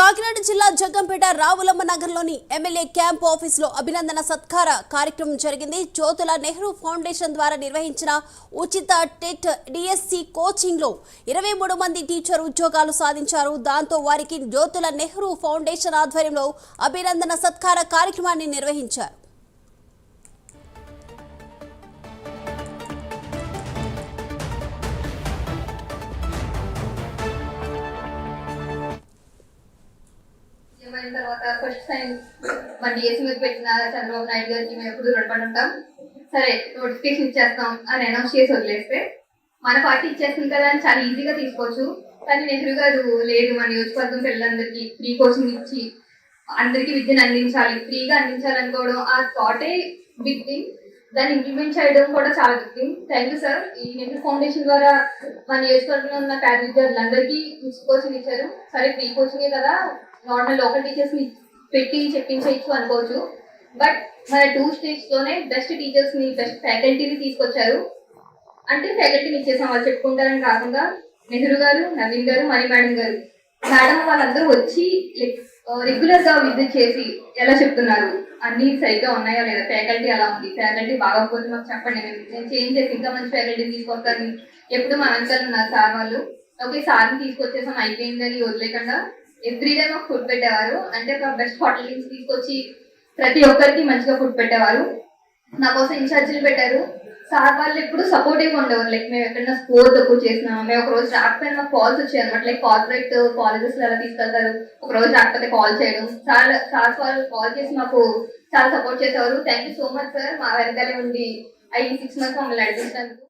కాకినాడ జిల్లా జగ్గంపేట రావులమ్మ నగర్లోని MLA camp ఆఫీసులో అభినందన సత్కార కార్యక్రమం జరిగింది. జ్యోతుల నెహ్రూ ఫౌండేషన్ ద్వారా నిర్వహించిన ఉచిత టెట్ డిఎస్సి కోచింగ్లో ఇరవై మూడు మంది టీచర్ ఉద్యోగాలు సాధించారు. దాంతో వారికి జ్యోతుల నెహ్రూ ఫౌండేషన్ ఆధ్వర్యంలో అభినందన సత్కార కార్యక్రమాన్ని నిర్వహించారు. అయిన తర్వాత ఫస్ట్ సైన్స్ మన డిఎస్సీ మీద పెట్టిన చంద్రబాబు నాయుడు గారికి మేము ఎప్పుడు రుణపడి ఉంటాం. సరే నోటిఫికేషన్ ఇచ్చేస్తాం అని అనౌన్స్ చేసి వదిలేస్తే మన పార్టీ ఇచ్చేస్తుంది కదా అని చాలా ఈజీగా తీసుకోవచ్చు. కానీ నెహ్రూ గారు లేదు మన నియోజకవర్గం పిల్లలందరికీ ఫ్రీ కోచింగ్ ఇచ్చి అందరికీ విద్యను అందించాలి ఫ్రీగా అందించాలనుకోవడం ఆ థాటే బిగ్ థింగ్ దాన్ని ఇంప్లిమెంట్ చేయడం కూడా చాలా big thing thank you sir ఈ నెహ్రూ ఫౌండేషన్ ద్వారా మన నియోజకవర్గంలో ఉన్న పేద విద్యార్థులందరికీ కోచింగ్ ఇచ్చారు. సరే ఫ్రీ కోచింగే కదా. నార్మల్ లోకల్ టీచర్స్ని పెట్టి చెప్పించవచ్చు అనుకోవచ్చు. బట్ మన టూ స్టేట్స్లోనే బెస్ట్ టీచర్స్ని బెస్ట్ ఫ్యాకల్టీని తీసుకొచ్చారు. అంటే ఫ్యాకల్టీని ఇచ్చేసాం వాళ్ళు చెప్పుకుంటారని కాకుండా నెహ్రూ గారు నవీన్ గారు మణి మేడం గారు మేడం వాళ్ళందరూ వచ్చి రెగ్యులర్గా విజిట్ చేసి ఎలా చెప్తున్నారు? అన్ని సరిగ్గా ఉన్నాయా లేదా? ఫ్యాకల్టీ అలా ఉంది? ఫ్యాకల్టీ బాగోకపోతే మాకు చెప్పండి. నేను చేంజ్ చేసి ఇంకా మంచి ఫ్యాకల్టీ తీసుకొస్తాను ఎప్పుడు మా అంకల్ ఉన్నారు సార్ వాళ్ళు. ఓకే సార్ని తీసుకొచ్చేసాం అయిపోయిందని వదిలేకుండా ఎవ్రీ డే మాకు ఫుడ్ పెట్టేవారు. అంటే ఒక బెస్ట్ హోటల్ నుంచి తీసుకొచ్చి ప్రతి ఒక్కరికి మంచిగా ఫుడ్ పెట్టేవారు. నా కోసం ఇన్ఛార్జీలు పెట్టారు. సార్ వాళ్ళు ఎప్పుడు సపోర్టివ్ ఉండేవారు. లైక్ మేము ఎక్కడైనా స్కోర్ తక్కువ చేసినా మేము ఒక రోజు రాకపోయినా మాకు కాల్స్ వచ్చాయి అనమాట లైక్ కార్పొరేట్ కాలేజెస్ ఎలా తీసుకెళ్తారు. ఒక రోజు రాకపోతే కాల్ చేయడం. సార్ సార్ వాళ్ళు కాల్ చేసి మాకు చాలా సపోర్ట్ చేసేవారు. Thank you so much sir మా వెనకాలే ఉండి ఐదు సిక్స్ మంత్స్ మమ్మల్ని నడిపించినందుకు.